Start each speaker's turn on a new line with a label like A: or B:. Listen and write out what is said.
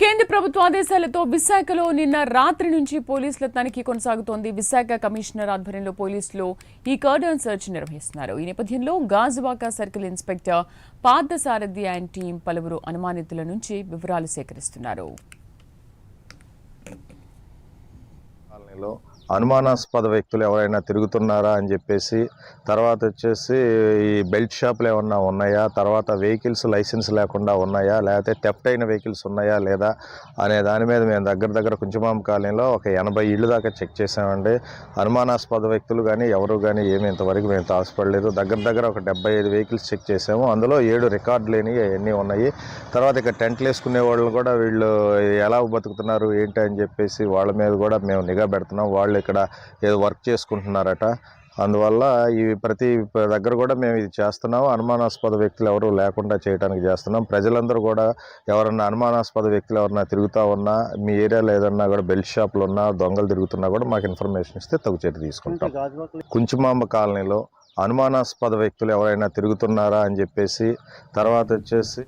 A: కేంద్ర ప్రభుత్వ ఆదేశాలతో విశాఖలో నిన్న రాత్రి నుంచి పోలీసుల తనిఖీ కొనసాగుతోంది. విశాఖ కమిషనర్ ఆధ్వర్యంలో పోలీసులు ఈ కర్డన్ సెర్చ్ నిర్వహిస్తున్నారు. ఈ నేపథ్యంలో Gajuwaka circle inspector Parthasarathi and team పలువురు అనుమానితుల నుంచి వివరాలు సేకరిస్తున్నారు.
B: అనుమానాస్పద వ్యక్తులు ఎవరైనా తిరుగుతున్నారా అని చెప్పేసి తర్వాత వచ్చేసి ఈ బెల్ట్ షాపులు ఏమన్నా ఉన్నాయా? తర్వాత వెహికల్స్ లైసెన్స్ లేకుండా ఉన్నాయా? లేకపోతే టెఫ్ట్ అయిన వెహికల్స్ ఉన్నాయా లేదా? అనే దాని మీద మేము దగ్గర దగ్గర కుంచమాం కాలనీలో ఒక ఎనభై ఇళ్ళు దాకా చెక్ చేసామండి అనుమానాస్పద వ్యక్తులు కానీ ఎవరు కానీ ఏమి ఇంతవరకు మేము తాసుపడలేదు. దగ్గర దగ్గర ఒక డెబ్బై ఐదు వెహికల్స్ చెక్ చేసాము అందులో ఏడు రికార్డు లేని అవన్నీ ఉన్నాయి. తర్వాత ఇక టెంట్లు వేసుకునే వాళ్ళు కూడా వీళ్ళు ఎలా బతుకుతున్నారు ఏంటి అని చెప్పేసి వాళ్ళ మీద కూడా మేము నిఘా పెడుతున్నాం. వాళ్ళు ఇక్కడ ఏదో వర్క్ చేసుకుంటున్నారట. అందువల్ల ఈ ప్రతి దగ్గర కూడా మేము ఇది చేస్తున్నాము. అనుమానాస్పద వ్యక్తులు ఎవరు లేకుండా చేయడానికి చేస్తున్నాం. ప్రజలందరూ కూడా ఎవరన్నా అనుమానాస్పద వ్యక్తులు ఎవరన్నా తిరుగుతూ ఉన్నా మీ ఏరియాలో ఏదన్నా కూడా బెల్ట్ షాపులు ఉన్నా దొంగలు తిరుగుతున్నా కూడా మాకు ఇన్ఫర్మేషన్ ఇస్తే తగు చర్య తీసుకుంటాం. కుంచుమాంబ కాలనీలో అనుమానాస్పద వ్యక్తులు ఎవరైనా తిరుగుతున్నారా అని చెప్పేసి తర్వాత వచ్చేసి